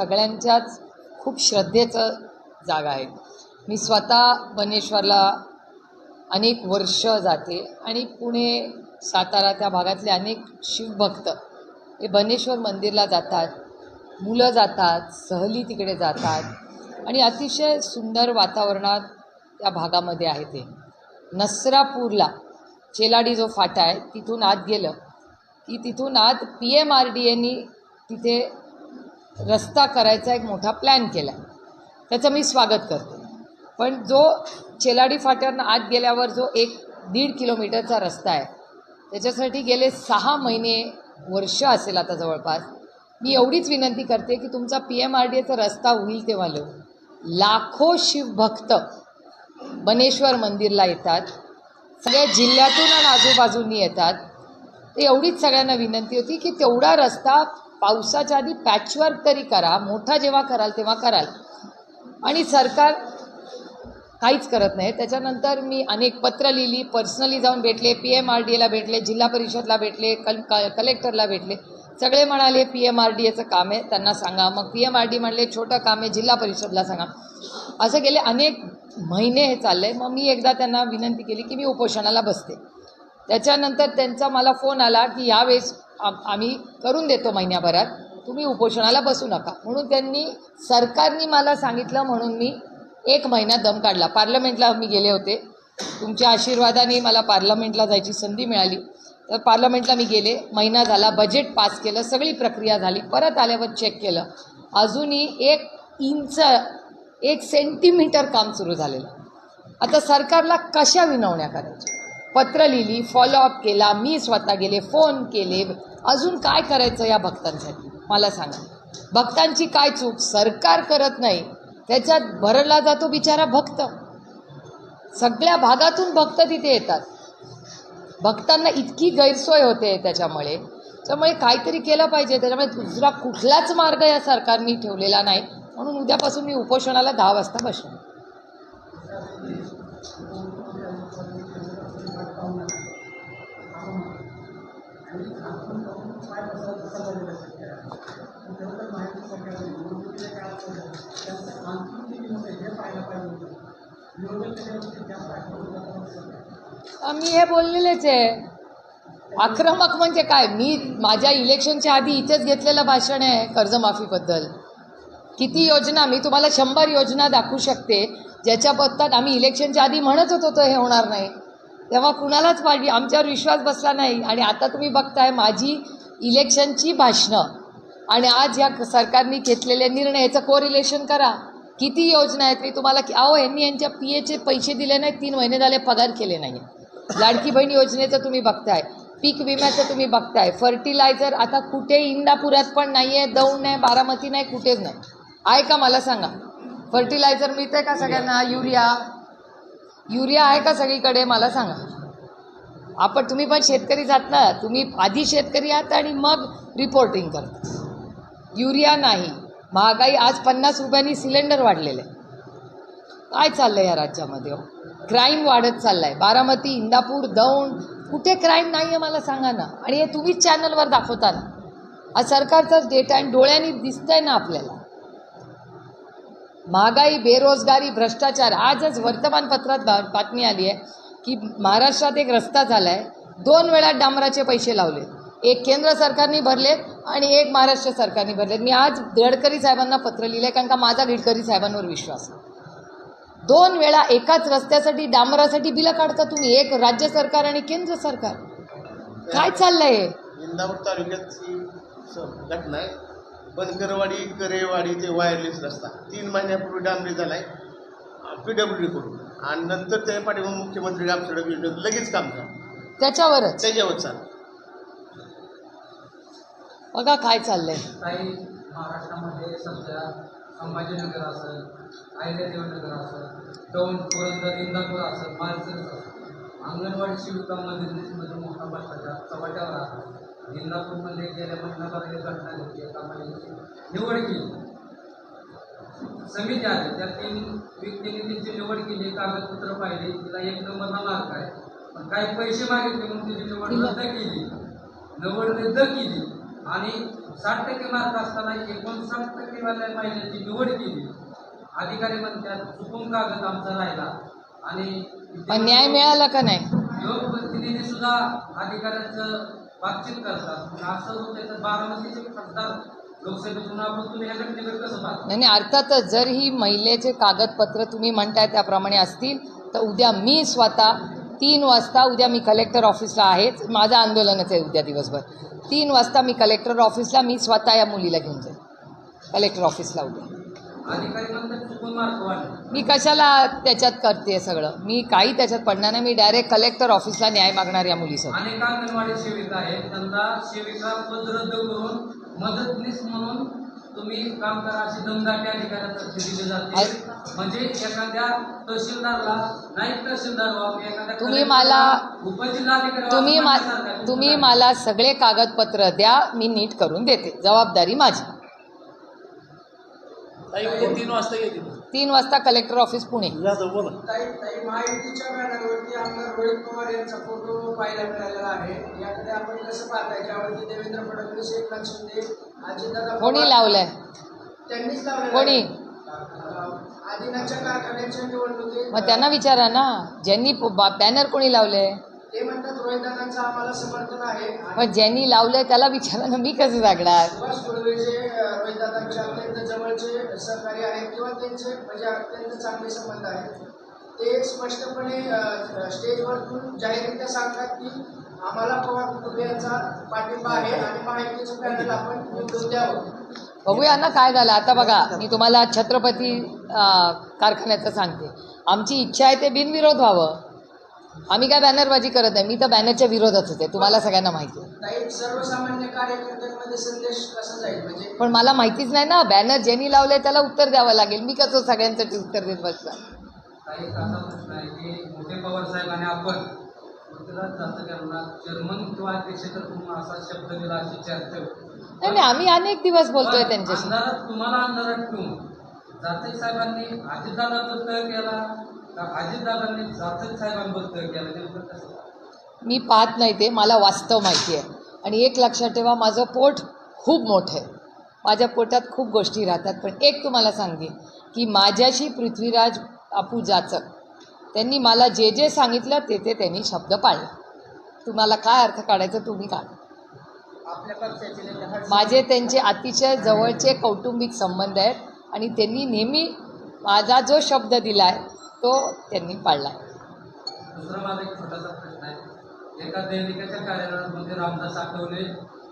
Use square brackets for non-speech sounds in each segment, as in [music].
सगळ्यांच्याच खूप श्रद्धेचं जागा आहे. मी स्वतः बनेश्वरला अनेक वर्ष जाते आणि पुणे सातारा त्या भागातले अनेक शिवभक्त हे बनेश्वर मंदिरला जातात मुलं जातात सहली तिकडे जातात आणि अतिशय सुंदर वातावरणात त्या भागामध्ये आहे ते. नसरापूरला चेलाडी जो फाटा आहे तिथून आत गेलं. की तिथून आत पी एम आर डी एनी तिथे रस्ता करायचा एक मोठा प्लॅन केला त्याचं मी स्वागत करते. पण जो चेलाडी फाट्यावरनं आत गेल्यावर जो एक दीड किलोमीटरचा रस्ता आहे त्याच्यासाठी गेले सहा महिने वर्ष असेल आता जवळपास. मी एवढीच विनंती करते की तुमचा पी एम आर डी एचा रस्ता होईल तेव्हा लो लाखो शिवभक्त बनेश्वर मंदिरला येतात. सगळ्या जिल्ह्यातून आणि आजूबाजूंनी येतात. ते एवढीच सगळ्यांना विनंती होती की तेवढा रस्ता पावसाच्या आधी पॅचवर्क तरी करा. मोठा जेव्हा कराल तेव्हा कराल. आणि सरकार काहीच करत नाही. त्याच्यानंतर मी अनेक पत्र लिहिली. पर्सनली जाऊन भेटले. पी एम आर डी एला भेटले. जिल्हा परिषदला भेटले. कल क कलेक्टरला भेटले. सगळे म्हणाले पी एम आर डी एचं काम आहे. त्यांना सांगा. मग पी एम आर डी म्हणले छोटं काम आहे. जिल्हा परिषदला सांगा. असं गेले अनेक महिने हे चाललं आहे मग मी एकदा त्यांना विनंती केली की मी उपोषणाला बसते. त्याच्यानंतर त्यांचा मला फोन आला की यावेळेस आम- आम्ही करून देतो महिन्याभरात. तुम्ही उपोषणाला बसू नका. म्हणून त्यांनी सरकारने मला सांगितलं म्हणून मी एक महिना दम काढला. पार्लमेंटला मी गेले होते. तुमच्या आशीर्वादाने मला पार्लमेंटला जायची संधी मिळाली. तर पार्लमेंटला मी गेले. महिना झाला बजेट पास केलं सगळी प्रक्रिया झाली. परत आल्यावर चेक केलं. अजूनही एक इंच एक सेंटीमीटर काम सुरू झालेलं. आता सरकारला कशा विनवण्या करायच्या? पत्र लिहिली फॉलोअप केला मी स्वतः गेले फोन केले. अजून काय करायचं या भक्तांसाठी? मला सांगा. भक्तांची काय चूक? सरकार करत नाही. त्याच्यात भरला जातो बिचारा भक्त. सगळ्या भागातून भक्त तिथे येतात. भक्तांना इतकी गैरसोय होते त्याच्यामुळे. त्यामुळे काहीतरी केलं पाहिजे. त्याच्यामुळे दुसरा कुठलाच मार्ग या सरकारने ठेवलेला नाही. म्हणून उद्यापासून मी उपोषणाला दहा वाजता बसणार. मी हे बोललेलेच आहे. आक्रमक म्हणजे काय? मी माझ्या इलेक्शनच्या आधी इथेच घेतलेलं भाषण आहे कर्जमाफीबद्दल. किती योजना मी तुम्हाला शंभर योजना दाखवू शकते ज्याच्या आम्ही इलेक्शनच्या आधी म्हणत होतो तो हे होणार नाही. तेव्हा कुणालाच पाहिजे आमच्यावर विश्वास बसला नाही. आणि आता तुम्ही बघताय माझी इलेक्शनची भाषणं आणि आज ह्या सरकारने घेतलेल्या निर्णय याचं कोरिलेशन करा. किती योजना आहेत मी तुम्हाला की अहो यांनी यांच्या पी एचे पैसे दिले नाही तीन महिने झाले पगार केले नाही लाडकी बहीण योजनेचं तुम्ही बघताय. पीक विम्याचं तुम्ही बघताय. फर्टिलायझर आता कुठे इंदापुरात पण नाही आहे दौंड नाही बारामती नाही कुठेच नाही. आहे का मला सांगा. फर्टिलायझर मिळतंय का सगळ्यांना? युरिया. युरिया आहे का सगळीकडे? मला सांगा. आपण तुम्ही पण शेतकरी जात ना. तुम्ही आधी शेतकरी आहात आणि मग रिपोर्टिंग करता. युरिया नाही. महागाई आज पन्नास रुपयांनी सिलेंडर वाढलेले आहे. काय चाललं या राज्यामध्ये हो? क्राईम वाढत चाललं आहे बारामती इंदापूर दौंड कुठे क्राईम नाही आहे मला सांगा ना. आणि हे तुम्हीच चॅनलवर दाखवता ना. हा सरकारचाच डेटा आणि डोळ्यांनी दिसतंय ना आपल्याला. महागाई बेरोजगारी भ्रष्टाचार. आजच वर्तमानपत्रात बातमी आली आहे की महाराष्ट्रात एक रस्ता झाला आहे दोन वेळा डांबराचे पैसे लावले एक केंद्र सरकारने भरलेत आणि एक महाराष्ट्र सरकारने भरलेत. मी आज गडकरी साहेबांना पत्र लिहिलं आहे कारण का माझा गडकरी साहेबांवर विश्वास आहे. दोन वेळा एकाच रस्त्यासाठी डांबरासाठी बिलं काढता तुम्ही एक राज्य सरकार आणि केंद्र सरकार. काय चाललंय? इंदापूर तालुक्याची स- घटना आहे. बनकरवाडी करेवाडी ते वायरलेस रस्ता. तीन महिन्यापूर्वी डांबरी झाला आहे पी डब्ल्यू डी करून आणि नंतर त्या पाठीमागे मुख्यमंत्री रामसडक योजनेत लगेच काम झालं. त्याच्यावरच? त्याच्यावर चाललं बघा काय चाललंय. काही महाराष्ट्रामध्ये सध्या संभाजीनगर असेल अहिल्यादेवनगर असेल दौंड पुरंदर इंदापूर असेल मालसर असेल अंगणवाडी शिवकामध्ये मोठा भ्रष्टाचार चव्हाट्यावर आहे. इंदापूरमध्ये गेल्या महिन्याभर एक घटना घेतली एका महिन्याची निवड केली. समिती आली. त्या तीन व्यक्तींनी त्यांची निवड केली. कागदपत्र पाहिली. तिला एक नंबरला मार्क आहे. पण काही पैसे मागितले म्हणून तिची निवड रद्द केली. निवड रद्द केली. आणि साठ टक्के मार्क असताना एकोणसाठ टक्के वाल्या महिन्याची निवड केली. अधिकारी म्हणतात चुकून कागद आमचा राहिला. आणि न्याय मिळाला का नाही? लोकप्रतिनिधी सुद्धा अधिकाऱ्यांचं बातचीत करतात. असं होतं तर बारामतीचे खासदार लोकसभेतून आपण तुम्ही ह्या घटनेकडे कसं पाहता? नाही नाही, अर्थातच जर ही महिलेचे कागदपत्र तुम्ही म्हणताय त्याप्रमाणे असतील तर उद्या मी स्वतः तीन वाजता उद्या मी कलेक्टर ऑफिसला आहेच. माझं आंदोलनच आहे उद्या दिवसभर. तीन वाजता मी कलेक्टर ऑफिसला मी स्वतः या मुलीला घेऊन जाईल कलेक्टर ऑफिसला उद्या. मी कशाला त्याच्यात करते सगळं? मी काही त्याच्यात पडणार नाही. मी डायरेक्ट कलेक्टर ऑफिसला न्याय मागणार या मुलीसोबत अनेक अंगणवाडी सेविका आहेत त्यांना सेविका पद रद्द करून मदतनीस म्हणून तुम्ही काम करा अशी अधिकाऱ्यांतर्फे दिली जाते. म्हणजे एखाद्या तहसीलदारला नाईक तहसीलदार व्हावं किंवा एखाद्या तुम्ही मला- उपजिल्हाधिकारी तुम्ही मा. तुम्ही मला सगळे कागदपत्र द्या मी नीट करून देते. जबाबदारी माझी. तीन वाजता येतील. तीन वाजता कलेक्टर ऑफिस पुणे. जाधव बोला. ताई ताई महायुतीच्या बॅनरवरती आमदार रोहित पवार यांचा फोटो पाहायला मिळालेला आहे. याकडे आपण कसं पाहताय? ज्यावरती देवेंद्र फडणवीस एकनाथ शिंदे अजितदादा कोणी लावलंय? कोणी? मग त्यांना विचारा ना. ज्यांनी बॅनर कोणी लावलंय? ते म्हणतात रोहितदादांचं आम्हाला समर्थन आहे. मग ज्यांनी लावलंय त्याला विचारा ना मी कसं सांगणार सुभाष फुलवे जे अं, रोहितदादांचे अत्यंत जवळचे सहकारी आहेत किंवा त्यांचे म्हणजे अत्यंत चांगले संबंध आहेत. ते स्पष्टपणे जाहीररित्या सांगतात की आम्हाला पवार पाठिंबा आहे आणि महायुतीचं पॅनल आपण निवडून द्यावं. बघूया ना काय झालं. आता बघा मी तुम्हाला छत्रपती कारखान्याचं सांगते. आमची इच्छा आहे ते बिनविरोध व्हावं. आम्ही काय बॅनरबाजी करत नाही. मी तर बॅनरच्या विरोधातच आहे. तुम्हाला सगळ्यांना माहिती आहे. ताई सर्वसामान्य कार्यकर्त्यांमध्ये संदेश कसा जाईल? म्हणजे पण मला माहितीच नाही ना. बॅनर ज्यांनी लावलंय त्याला उत्तर द्यावं लागेल. मी कसं सगळ्यांसाठी उत्तर देत आहे होती. नाही नाही आम्ही अनेक दिवस बोलतोय त्यांच्याशी. तुम्हाला अजितदादांनी साहेबांबद्दल केला नेमकं कसं मी पाहत नाही ते मला वास्तव माहिती आहे. आणि एक लक्षात ठेवा माझं पोट खूप मोठं आहे. माझ्या पोटात खूप गोष्टी राहतात. पण एक तुम्हाला सांगेन की माझ्याशी पृथ्वीराज आपू जाचक त्यांनी मला जे जे सांगितलं ते ते त्यांनी शब्द पाळला. तुम्हाला काय अर्थ काढायचा तुम्ही काढा. माझे त्यांचे अतिशय जवळचे कौटुंबिक संबंध आहेत. आणि त्यांनी नेहमी माझा जो शब्द दिला आहे तो त्यांनी पाळला. आहे दुसरा माझा एक छोटासा प्रश्न आहे. एका दैनिकाच्या कार्यालयामध्ये रामदास आठवले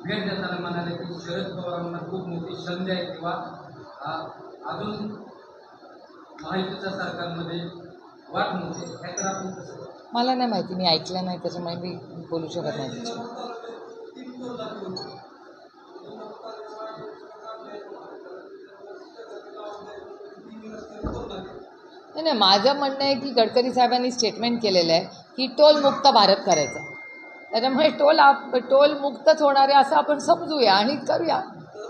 भेट देताना म्हणाले की शरद पवारांना खूप मोठी संधी आहे किंवा आ, अजून महायुतीच्या सरकारमध्ये वाट मोठी. ह्याकडे आपण कसं मला नाही माहिती मी ऐकलं नाही त्याच्यामुळे मी बोलू शकत नाही. नाही नाही माझं म्हणणं आहे की गडकरी साहेबांनी स्टेटमेंट केलेलं आहे की टोल मुक्त भारत करायचा. त्याच्यामुळे टोल आप टोल मुक्तच होणार आहे असं आपण समजूया आणि करूया.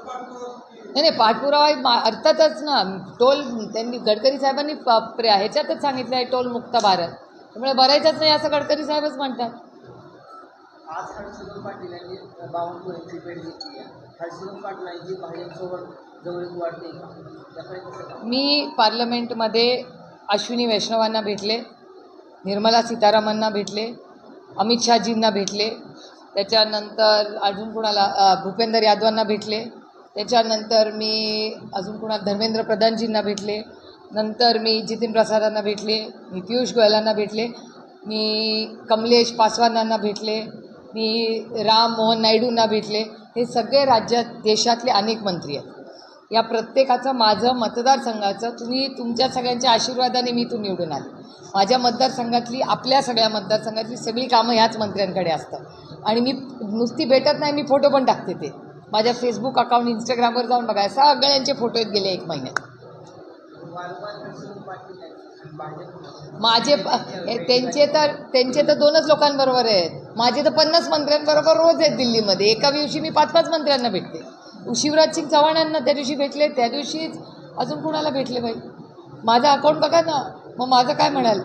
नाही नाही पाठपुरावा अर्थातच ना टोल त्यांनी गडकरी साहेबांनी ह्याच्यातच सांगितलं आहे टोल मुक्त भारत. त्यामुळे भरायचंच नाही असं गडकरी साहेबच म्हणतात. आज हर्षवर्धन पाटील यांनी बावनकुळेंची भेट घेतली आहे. हर्षवर्धन पाटलांची भाजपसोबत जवळीक वाढते का? त्याकडे कसं पाहता? मी पार्लमेंटमध्ये अश्विनी वैष्णवांना भेटले निर्मला सीतारामनना भेटले अमित शहाजींना भेटले त्याच्यानंतर अजून कुणाला भूपेंद्र भूपेंदर यादवांना भेटले त्याच्यानंतर मी अजून कुणाला धर्मेंद्र प्रधानजींना भेटले नंतर मी जितीन प्रसादांना भेटले मी पियुष गोयलांना भेटले मी कमलेश पासवानांना भेटले मी राम मोहन नायडूंना भेटले हे सगळे राज्यात देशातले अनेक मंत्री आहेत. या प्रत्येकाचं माझं मतदारसंघाचं तुम्ही तुमच्या सगळ्यांच्या आशीर्वादाने मी इथून निवडून आले. माझ्या मतदारसंघातली आपल्या सगळ्या मतदारसंघातली सगळी कामं ह्याच मंत्र्यांकडे असतात. आणि मी नुसती भेटत नाही मी फोटो पण टाकते ते. माझ्या फेसबुक अकाउंट इंस्टाग्रामवर जाऊन बघा सगळ्यांचे फोटो आहेत गेले एक महिन्यात. माझे प- त्यांचे तर त्यांचे तर दोनच लोकांबरोबर आहेत. माझे तर पन्नास मंत्र्यांबरोबर रोज आहेत दिल्लीमध्ये. एका दिवशी मी पाच पाच मंत्र्यांना भेटते. शिवराज सिंग चव्हाणांना त्या दिवशी भेटले त्या दिवशीच अजून कुणाला भेटले बाई? माझं अकाउंट बघा ना मग माझं काय म्हणाल?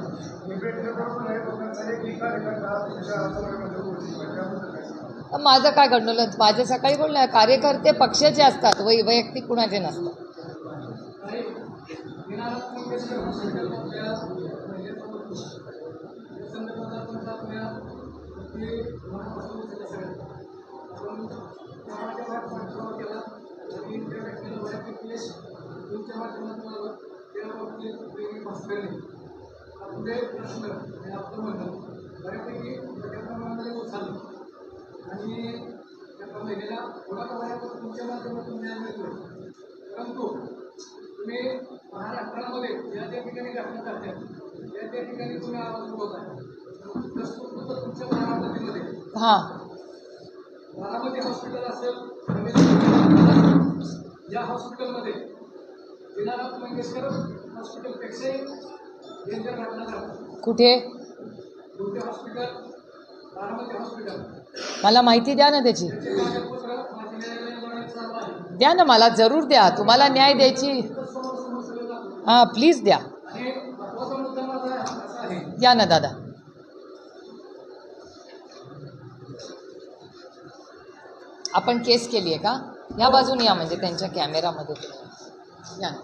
माझं काय घडलं? माझ्या सकाळी बोलणार कार्यकर्ते पक्षाचे असतात वै वैयक्तिक कुणाचे नसतात. समाजामध्ये उपयोगी बसलेले आपले प्रश्न आणि आपलं म्हणणं बऱ्यापैकी मोठ्या प्रमाणामध्ये उचललं आणि त्या महिलेला थोडा प्रमाणात तुमच्या माध्यमातून न्याय मिळतो परंतु तुम्ही महाराष्ट्रामध्ये ज्या त्या ठिकाणी घटना करतात त्या त्या ठिकाणी तुम्ही आवाज उठवता प्रस्तुत तुमच्या बारामतीमध्ये बारामती हॉस्पिटल असेल या हॉस्पिटलमध्ये दिनानाथ मंगेशकर कुठे? मला माहिती द्या ना त्याची. द्या ना मला जरूर द्या. तुम्हाला न्याय द्यायची. हां प्लीज द्या. द्या ना दादा. आपण केस केली आहे का? या बाजूने या म्हणजे त्यांच्या कॅमेरामध्ये. या. ना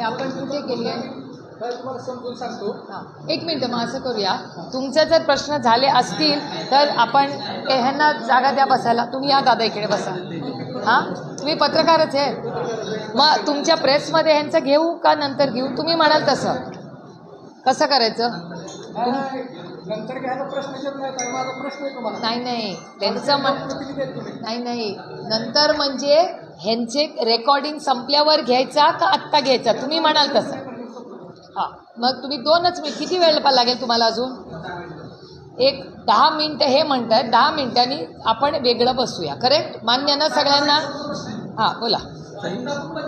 आपण कुठे केली? आहे तुम्हाला समजून सांगतो. एक मिनटं मग असं करूया. तुमचे जर प्रश्न झाले असतील तर आपण ह्यांना जागा द्या बसायला. तुम्ही या दादा इकडे बसा. हां? तुम्ही पत्रकारच आहे मग तुमच्या प्रेसमध्ये ह्यांचं घेऊ का नंतर घेऊ? तुम्ही म्हणाल तसं. कसं करायचं? नाही, नाही त्यांचं म्हण नाही नाही. नंतर म्हणजे ह्यांचे रेकॉर्डिंग संपल्यावर घ्यायचा का आत्ता घ्यायचा? तुम्ही म्हणाल तसं. हां मग तुम्ही दोनच मिनिट किती वेळ लागेल तुम्हाला अजून? एक दहा मिनटं हे म्हणतात. दहा मिनिटांनी आपण वेगळं बसूया. करेक्ट मान्य ना सगळ्यांना? हां बोला. इंदापूर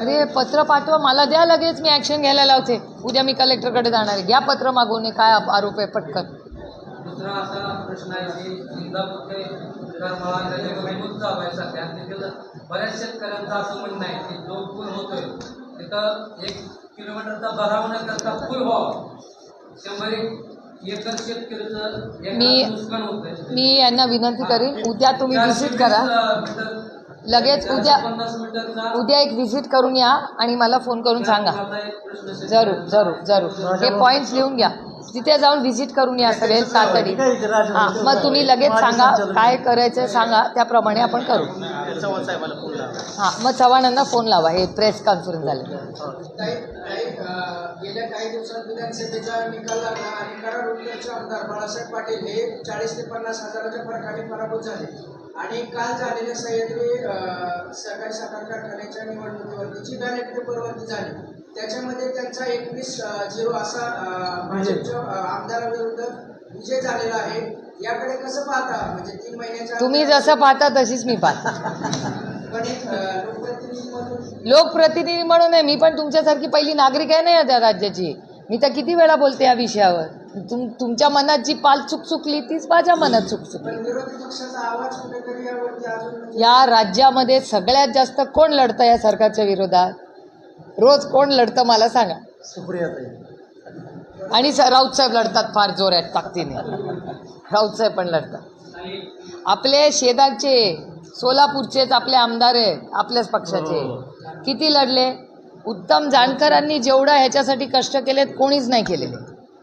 अरे पत्र पाठवा. मला द्या लगेच. मी ॲक्शन घ्यायला लावते. उद्या मी कलेक्टरकडे जाणार आहे. घ्या पत्र मागवून काय आरोप आहे? पटकन. दुसरा असा प्रश्न आहे की इंदापूर ते करमाळा विमुक्त चालू आहे सध्या तिथे बऱ्याच शेतकऱ्यांचं असं म्हणणं आहे की जो पूल होतोय तिथं एक किलोमीटरचा भराव न करता पूल व्हावा. शंभर एक एकर शेतकऱ्याचं एकर मी- नुकसान होतंय. मी यांना विनंती करीन. उद्या तुम्ही व्हिजिट करा. लगेच उद्या उद्या एक व्हिजिट करून या आणि मला फोन करून सांगा. जरूर जरूर जरूर. हे पॉईंट्स लिहून घ्या. तिथे जाऊन व्हिजिट करून या सगळे तातडी हां मग तुम्ही लगेच सांगा काय करायचं सांगा त्याप्रमाणे आपण करू. हां मग चव्हाणांना फोन लावा हे प्रेस कॉन्फरन्स झाले. काही काही अं, गेल्या काही दिवसात विधानसभेचा निकाल लागला आणि कराड उत्तरचे आमदार बाळासाहेब पाटील हे चाळीस ते पन्नास हजाराच्या फरकाने पराभूत झाले. आणि काल झालेल्या सह्याद्री सहकारी साखर कारखान्याच्या निवडणुकीवरती जी बॅलेट पेपरवरती झाली. त्याच्यामध्ये त्यांचा एकवीस झिरो असा भाजपच्या आमदाराविरुद्ध विजय झालेला आहे. याकडे कसं पाहता? म्हणजे तीन महिन्याच्या तुम्ही जसं पाहता तशीच मी पाहता. [laughs] पण एक लोकप्रतिनिधी म्हणून आहे मी पण तुमच्यासारखी पहिली नागरिक आहे ना या त्या राज्याची. मी तर किती वेळा बोलते या विषयावर. तुम तुमच्या मनात जी पाल चूक चुकली तीच माझ्या मनात चूक चुकली. या राज्यामध्ये सगळ्यात जास्त कोण लढतं या सरकारच्या विरोधात? रोज कोण लढतं मला सांगा. आणि राऊत साहेब लढतात फार जोरात ताकदीने. राऊत साहेब पण लढतात. आपले शेजारचे सोलापूरचेच आपले आमदार आहेत आपल्याच पक्षाचे. किती लढले? उत्तम जानकरांनी जेवढं ह्याच्यासाठी कष्ट केलेत कोणीच नाही केलेले.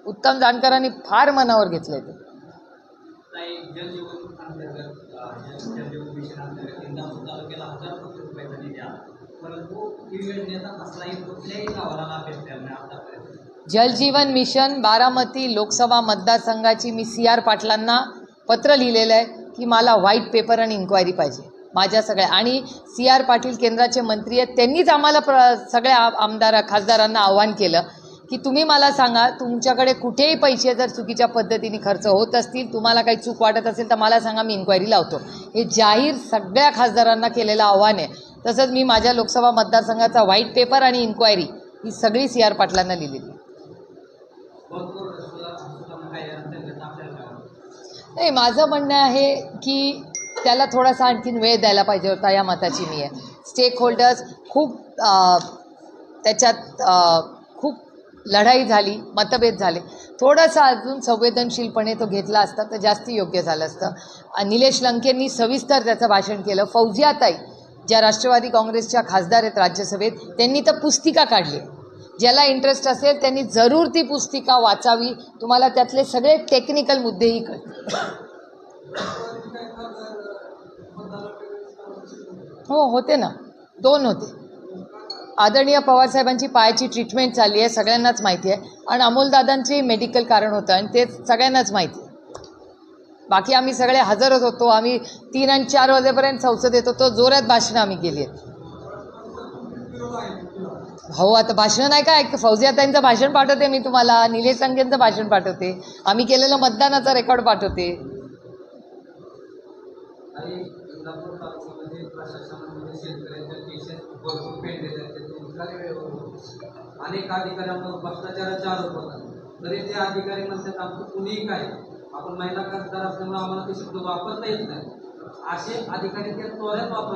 उत्तम जानकरांनी फार मनावर घेतले ते. जलजीवन मिशन बारामती लोकसभा मतदारसंघाची मी सी आर पाटलांना पत्र लिहिलेलं आहे की मला व्हाईट पेपर आणि इन्क्वायरी पाहिजे. माझ्या सगळ्या आणि सी आर पाटील केंद्राचे मंत्री आहेत. त्यांनीच आम्हाला प्र सगळ्या आ- आमदार खासदारांना आव्हान केलं की तुम्ही मला सांगा तुमच्याकडे कुठेही पैसे जर चुकीच्या पद्धतीने खर्च होत असतील तुम्हाला काही चूक वाटत असेल तर मला सांगा मी इन्क्वायरी लावतो. हे जाहीर सगळ्या खासदारांना केलेलं आव्हान आहे. तसंच मी माझ्या लोकसभा मतदारसंघाचा व्हाईट पेपर आणि इन्क्वायरी ही सगळी सी आर पाटलांना लिहिलेली. नाही माझं म्हणणं आहे की त्याला थोडासा आणखीन वेळ द्यायला पाहिजे होता या मताची मी आहे. स्टेक होल्डर्स खूप त्याच्यात खूप लढाई झाली मतभेद झाले. थोडासा अजून संवेदनशीलपणे तो घेतला असता तर जास्त योग्य झालं असतं. निलेश लंकेंनी सविस्तर त्याचं भाषण केलं. फौजियाताई ज्या राष्ट्रवादी काँग्रेसच्या खासदार आहेत राज्यसभेत त्यांनी तर पुस्तिका काढली. आहे. ज्याला इंटरेस्ट असेल त्यांनी जरूर ती पुस्तिका वाचावी. तुम्हाला त्यातले सगळे टेक्निकल मुद्देही कळतील. हो होते ना. दोन होते. आदरणीय पवारसाहेबांची पायाची ट्रीटमेंट चालली आहे सगळ्यांनाच माहिती आहे. आणि अमोलदादांचे मेडिकल कारण होतं आणि ते सगळ्यांनाच माहिती आहे. बाकी आम्ही सगळे हजरच होतो. आम्ही तीन आणि चार वाजेपर्यंत संसदेत होतो जोरात भाषणं आम्ही केली आहेत. हो आता भाषणं नाही काय? फौजियाताईंचं भाषण पाठवते मी तुम्हाला. निलेश संख्येंचं भाषण पाठवते. आम्ही केलेलं मतदानाचा रेकॉर्ड पाठवते. अनेक अधिकाऱ्यांवर भ्रष्टाचाराचा आरोप होता तरी ते अधिकारी म्हणतात आमचं कुणीही काय आपण महिला खासदार असल्यामुळे आम्हाला ते शब्द वापरता येत नाही. असे अधिकारी त्या त्वऱ्यात वापर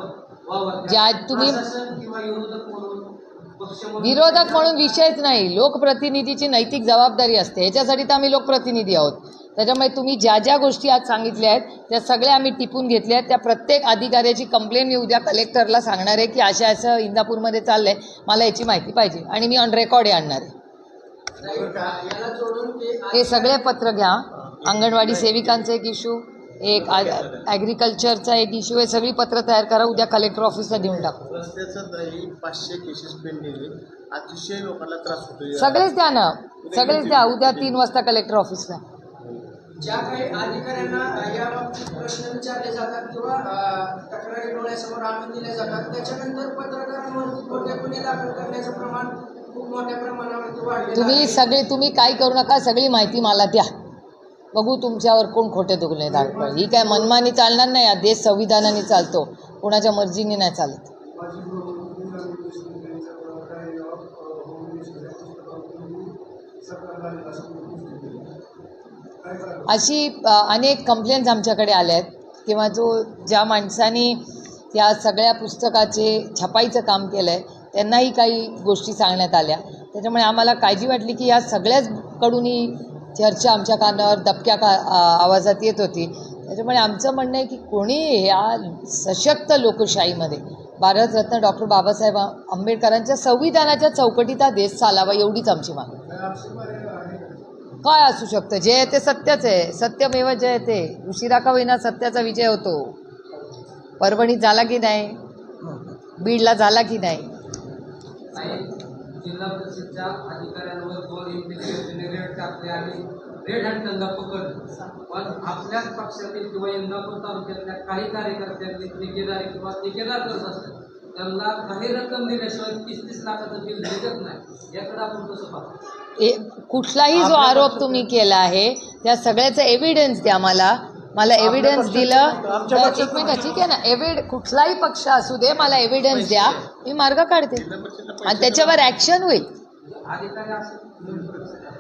तुम्ही- किंवा विरोधक म्हणून विरोधक विषयच नाही. लोकप्रतिनिधीची नैतिक जबाबदारी असते. ह्याच्यासाठी तर आम्ही लोकप्रतिनिधी आहोत. त्याच्यामुळे तुम्ही ज्या ज्या गोष्टी आज सांगितल्या आहेत त्या सगळ्या आम्ही टिपून घेतल्या आहेत. त्या प्रत्येक अधिकाऱ्याची कंप्लेंट मी उद्या कलेक्टरला सांगणार आहे की अशा असं इंदापूरमध्ये चाललंय. मला याची माहिती पाहिजे आणि मी ऑन रेकॉर्ड आणणार आहे. ते हे सगळे पत्र घ्या. अंगणवाडी सेविकांचा एक इश्यू एक ॲग्रिकल्चरचा एक इश्यू हे सगळी पत्र तयार करा. उद्या कलेक्टर ऑफिसला देऊन टाकू. रस्त्याचं दही पाचशे केसेस पेंडिंग आहे. अतिशय लोकांना त्रास होतो सगळेच द्या ना. सगळेच द्या. उद्या तीन वाजता कलेक्टर ऑफिसला ज्या काही अधिकाऱ्यांना अ, या बाबतीत प्रश्न विचारले जातात किंवा अ, तक्रारी डोळ्यासमोर आणून दिल्या जातात त्याच्यानंतर पत्रकारांवरती खोटे गुन्हे दाखल करण्याचं प्रमाण खूप मोठ्या तुम्ही. सगळे तुम्ही काय करू नका सगळी माहिती मला द्या. बघू तुमच्यावर कोण खोटे दुखणे दाखवा ही काय मनमानी चालणार नाही हा देश संविधानाने चालतो. कोणाच्या मर्जीने नाही चालत. अशी अनेक कंप्लेंट्स आमच्याकडे आल्या आहेत. किंवा जो ज्या माणसाने या सगळ्या पुस्तकाचे छपाईचं काम केलं आहे त्यांनाही काही गोष्टी सांगण्यात आल्या. त्याच्यामुळे आम्हाला काळजी वाटली की या सगळ्याचकडूनही चर्चा आमच्या कानावर दबक्या का आवाजात येत होती. त्याच्यामुळे आमचं म्हणणं आहे की कोणी या सशक्त लोकशाहीमध्ये भारतरत्न डॉक्टर बाबासाहेब आंबेडकरांच्या संविधानाच्या चौकटीत हा देश चालावा एवढीच आमची मागणी. काय असू शकतं? जे आहे ते सत्यच आहे. सत्यमेव जयते उशिरा का होईना सत्याचा विजय होतो. परभणीत झाला की नाही? बीडला झाला की नाही? जिल्हा परिषदच्या अधिकाऱ्यांवर दोन रेड टाकले आणि रेड हँड त्यांना पकडलं. पण आपल्याच पक्षातील किंवा इंदापूर तालुक्यातल्या काही कार्यकर्त्यांनी ठेकेदारी किंवा ठेकेदार करत असतात त्यांना काही रक्कम दिल्याशिवाय तीस तीस लाखाचं बिल देत नाही. याकडे आपण कसं पाहतो कुठलाही जो आरोप तुम्ही केला आहे त्या सगळ्याचं एव्हिडन्स द्या मला. मला एव्हिडन्स दिलं. एक मिनिट ठीक आहे ना. एव्हिड कुठलाही पक्ष असू दे मला एव्हिडन्स द्या. मी मार्ग काढते. आणि त्याच्यावर ॲक्शन होईल.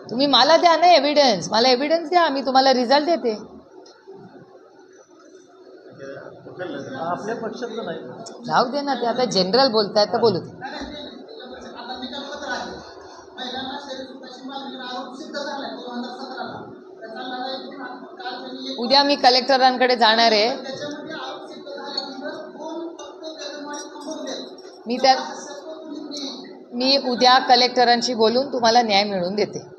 तुम्ही मला द्या ना एव्हिडन्स मला एव्हिडन्स द्या मी तुम्हाला रिझल्ट देते. राहू दे ना ते आता जनरल बोलताय तर बोलू दे. उद्या मी कलेक्टरांकडे जाणार आहे. मी त्या मी उद्या कलेक्टरांशी बोलून तुम्हाला न्याय मिळवून देते.